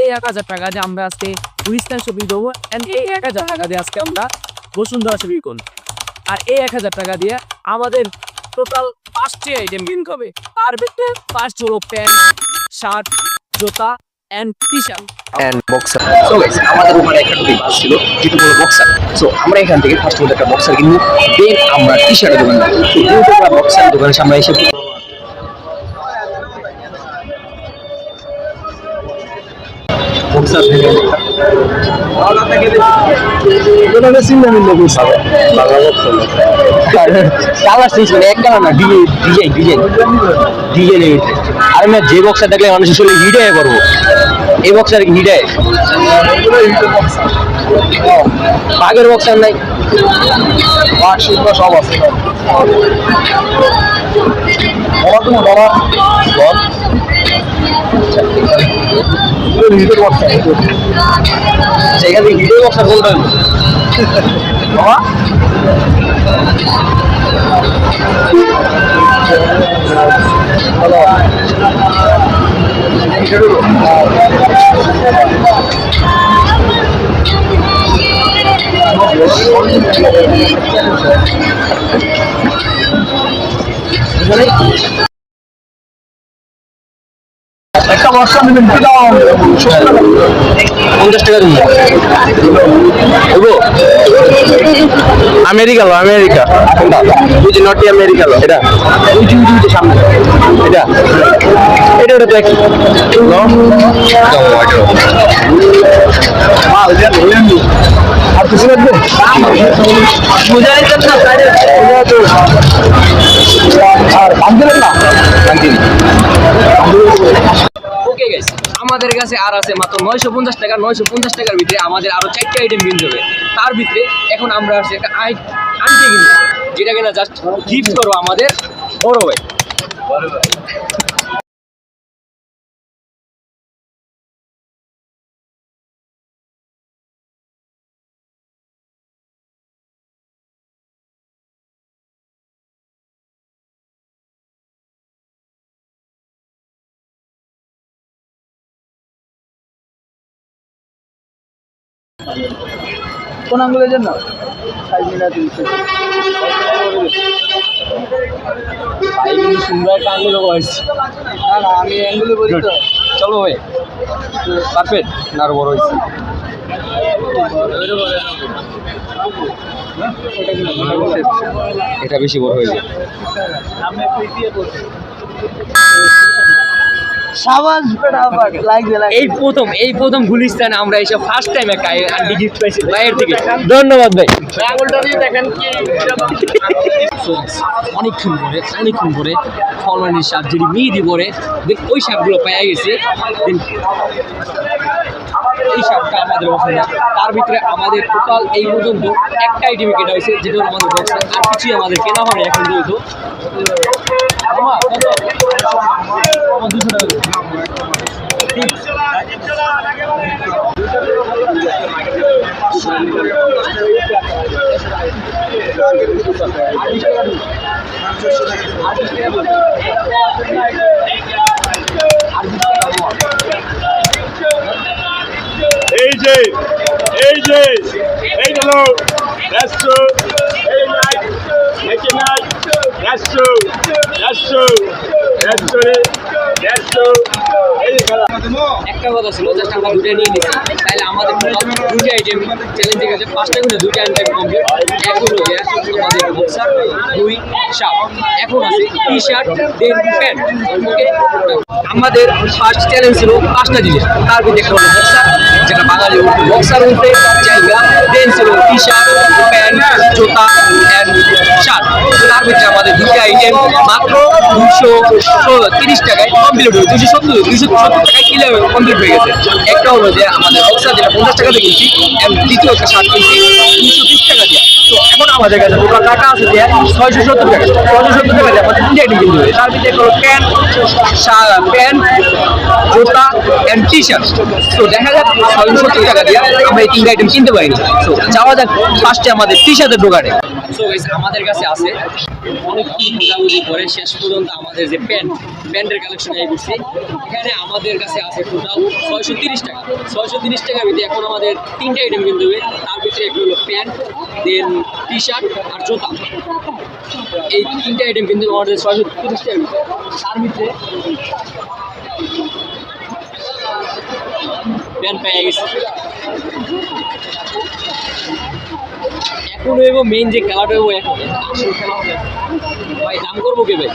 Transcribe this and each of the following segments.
এই এক হাজার টাকা দিয়ে আমরা আজকে গুলিস্তান শপিং করব অ্যান্ড এই এক হাজার টাকা দিয়ে আজকে আমরা বসুন্ধরা শপিং করব। আর এই এক হাজার টাকা দিয়ে আমাদের টোটাল পাঁচটি আইটেম কিনতে হবে। তার ভিতরে ফার্স্ট হলো প্যান্ট, শার্ট, জুতা and T shirt and boxer আমাদের ওখানে আমরা এখান থেকে ফার্স্ট একটা বক্সার কিনবো। দেন আমরা টি শার্টের দোকান তো আমরা বক্সার এসে আর যে বক্সার দেখলে মানুষ আসলে হিডে করব এই বক্সার হিডে বাঘের বক্সার নাই সব আছে তুমি বাবা বল সেখানে হিডে বক্সার কোনটা বাবা একটা বর্ষা নেবেন পঞ্চাশ টাকা দিন। আমেরিকা লো আমেরিকা। বুঝি নটি আমেরিকা লো। এটা? উঁচু উঁচু সামনে এটা? এটা ওটা দেখি আর কিছু লাগবে আর দাম না দাম দিন ওকে গাইস আমাদের কাছে আর আছে মাত্র নয়শো পঞ্চাশ টাকা, নয়শো পঞ্চাশ টাকার ভিতরে আমাদের আরও চারটে আইটেম কিনতে হবে। তার ভিতরে এখন আমরা আসছি একটা আই আনতে কিনবো, যেটা কিনা জাস্ট গিফট করব আমাদের বড় ভাই। কোন আঙ্গুলের জন্য? সুন্দর একটা আঙুল হয়েছে না না আমি অ্যাঙ্গুলে বলি তো। চলো ভাই। পারফেক্ট না আরও বড় হয়েছে। এটা বেশি বড় হয়েছে সাবাস বেটা লাগবে লাগবে। এই প্রথম এই প্রথম গুলিস্তান আমরা এসে ফার্স্ট টাইম একা আন্টি গিফট পাইছি বাইরের থেকে ধন্যবাদ ভাই। আঙুলটা দিয়ে দেখেন কি অনেকক্ষণ পরে অনেকক্ষণ পরে ফলমানির সাপ যেটি মেহেদি পরে দেখ ওই সাপগুলো পাওয়া গেছে। এই সাপটা আমাদের পছন্দ তার ভিতরে আমাদের টোটাল এই পর্যন্ত একটা আইটেম কেনা হয়েছে যেটা আমাদের বক্স আর কিছুই আমাদের কেনা হয়নি এখন যেহেতু আমার দুশো টাকা দিন। যে এই যে এই হলো রাষ্ট্র এই নাই একে নাই রাষ্ট্র রাষ্ট্র রাষ্ট্রে রাষ্ট্র একটা কথা ছিল জাস্ট আমরা দুটো নিয়ে নিচ্ছি তাহলে আমাদের দুটো আইটেম চ্যালেঞ্জে গেছে পাঁচটা করে দুটো আইটেম কমপ্লিট এক হলো আমাদের বক্সার দুই শার্ট এখন আছে টি শার্ট দেন প্যান্ট ওকে আমাদের ফার্স্ট চ্যালেঞ্জ ছিল পাঁচটা জিনিস। তার ভিতরে একটা হলো বক্সার যেটা বাঙালি বক্সার উঠে জায়গা ছিল টি শার্ট প্যান্ট জুতা অ্যান্ড শার্ট তার ভিতরে আমাদের দুটো আইটেম মাত্র দুশো তিরিশ টাকায় কমপ্লিট হয়ে দুশো সত্তর দুশো সত্তর টাকায় কিলো কমপ্লিট হয়ে গেছে। একটা হলো যে আমাদের বক্সার যেটা পঞ্চাশ টাকা দিয়ে কিনছি এবং দ্বিতীয় একটা শার্ট কিনছি দুশো তিরিশ টাকা দিয়ে। তো এখন আমাদের কাছে টোটাল টাকা আছে যে ছয়শো সত্তর টাকা। ছয়শো সত্তর টাকা দিয়ে আমাদের তিনটে আইটেম কিনতে হবে। তার ভিতরে হলো প্যান্ট প্যান্ট জুতা অ্যান্ড টি শার্ট তো দেখা যাক ছয়শো সত্তর টাকা দিয়ে আমরা এই তিনটে আইটেম কিনতে পারিনি। তো যাওয়া যাক ফার্স্টে আমাদের টি শার্টের দোকানে সো আমাদের কাছে আছে অনেক খোঁজাখুঁজি করে শেষ পর্যন্ত আমাদের যে প্যান্ট, প্যান্টের কালেকশন এই করছি এখানে আমাদের কাছে আছে টোটাল ছয়শো তিরিশ টাকা। ছয়শো তিরিশ টাকার ভিতরে এখন আমাদের তিনটা আইটেম কিনতে হবে। তার ভিতরে একটু হলো প্যান্ট দেন টি শার্ট আর জুতা। এই তিনটা আইটেম কিন্তু আমাদের ছয়শো তিরিশ টাকার ভিতরে। তার ভিতরে প্যান্ট পেয়ে গেছে। এখন হইব মেইন যে খেলাটা হইব এখন। আসল খেলা হবে। ভাই, দাম করব কে ভাই?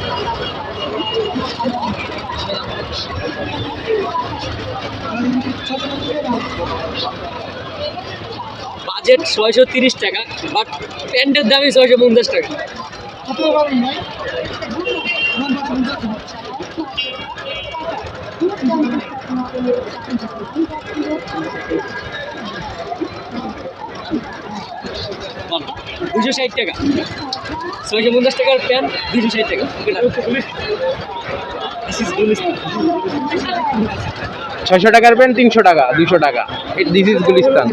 বাজেট ছয়শো তিরিশ টাকা বাট প্যান্টের দামই ছয়শো পঞ্চাশ টাকা। দুশো ষাট টাকা। ছয়শো পঞ্চাশ টাকার প্যান্ট দুশো ষাট টাকা. ছয়শো টাকার প্যান্ট তিনশো টাকা দুশো টাকা। This is Gulistan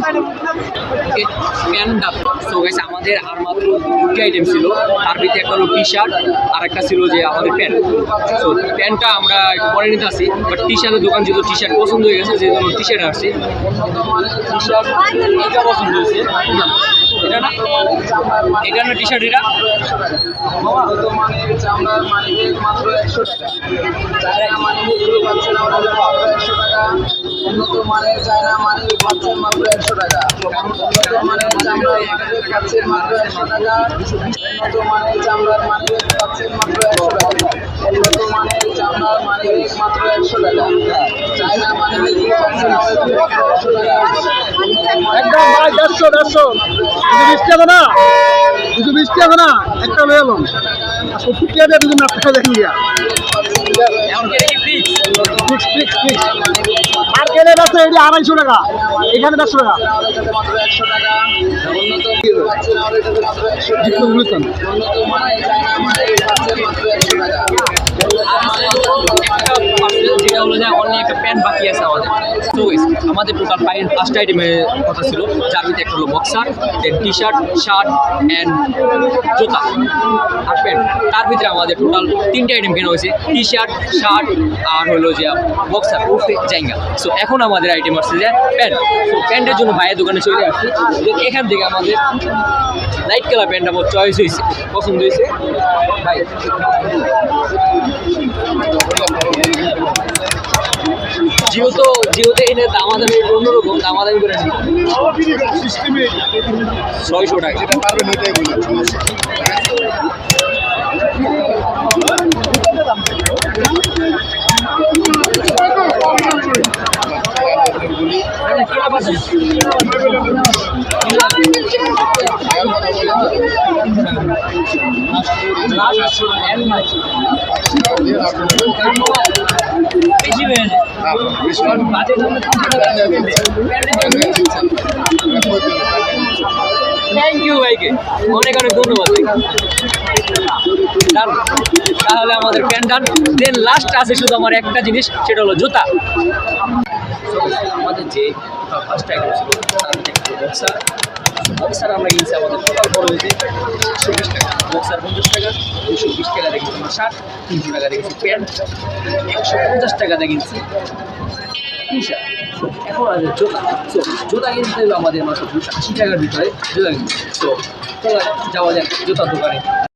pant so guys আমাদের আর মাত্র দুটি আইটেম ছিল। তার ভিতরে একটা হলো টি শার্ট আর একটা ছিল যে আমাদের প্যান্ট সো প্যান্টটা আমরা পরে নিতে আসি বাট টি শার্টের দোকান যেহেতু টি শার্ট পছন্দ হয়ে গেছে যে জন্য টি শার্ট আসছি। টি শার্ট এটা পছন্দ হয়েছে। এটা না? এটা না টি শার্ট এটা মাত্র একশো টাকা উন্নত মানের চায়না মাত্র একশো টাকা উন্নত মানের মাত্র একশো টাকা মানের চামড়ার পাচ্ছেন মাত্র একশো টাকা উন্নত মানের মানিব্যাগ মাত্র একশো টাকা টাকা একদম ভাই, দেড়শো দেড়শো। দুশো বিশ টাকা না? দুশো বিশ টাকা না? একটা এলাম। আর টাকা দিয়ে দুজন নাটকটা দেখেন ফিক্স ফিক্স ফিক্স মার্কেটে আছে এটি আড়াইশো টাকা। এখানে দেড়শো টাকা মাত্র একশো টাকা। যেটা হলো যে অনলি একটা প্যান্ট বাকি আছে আমাদের। তো আমাদের টোটাল প্যান্ট পাঁচটা আইটেমের কথা ছিল। যার ভিতরে একটা হলো boxer then T shirt shirt and জুতা আর প্যান্ট তার ভিতরে আমাদের টোটাল তিনটে আইটেম কেনা হয়েছে। টি শার্ট শার্ট আর হলো যে বক্সার উর্ফে জাইঙ্গা সো এখন আমাদের আইটেম আসছে যে প্যান্ট তো প্যান্টের জন্য ভাইয়ের দোকানে চলে আসছি। এখান থেকে আমাদের লাইট কালার প্যান্ট আমার চয়েস হয়েছে। পছন্দ হয়েছে? ভাই। যেহেতু যেহেতু এনে দামাদামি অন্যরকম দামাদামি করে ছয়শো টাকা বেশি হয়ে যায় থ্যাংক ইউ ভাইকে। অনেক অনেক ধন্যবাদ তাহলে আমাদের প্যান্ট ডান। দেন লাস্ট আছে শুধু আমার একটা জিনিস, সেটা হলো জুতা। আমাদের যে ফার্স্ট আইটেম ছিল বক্সার আমরা কিনছি আমাদের টোটাল খরচ হয়েছে একশো বিশ টাকা। বক্সার পঞ্চাশ টাকা। দুশো বিশ টাকা দেখেছি আমরা শার্ট তিনশো টাকা দেখেছি প্যান্ট, একশো পঞ্চাশ টাকা কিনছি টি শার্ট এখন আছে জোতা সো জুতা কিনতে আমাদের মাত্র দুশো আশি টাকার ভিতরে জুতা কিনছি তো, চলো, যাওয়া যাক জোতার দোকানে।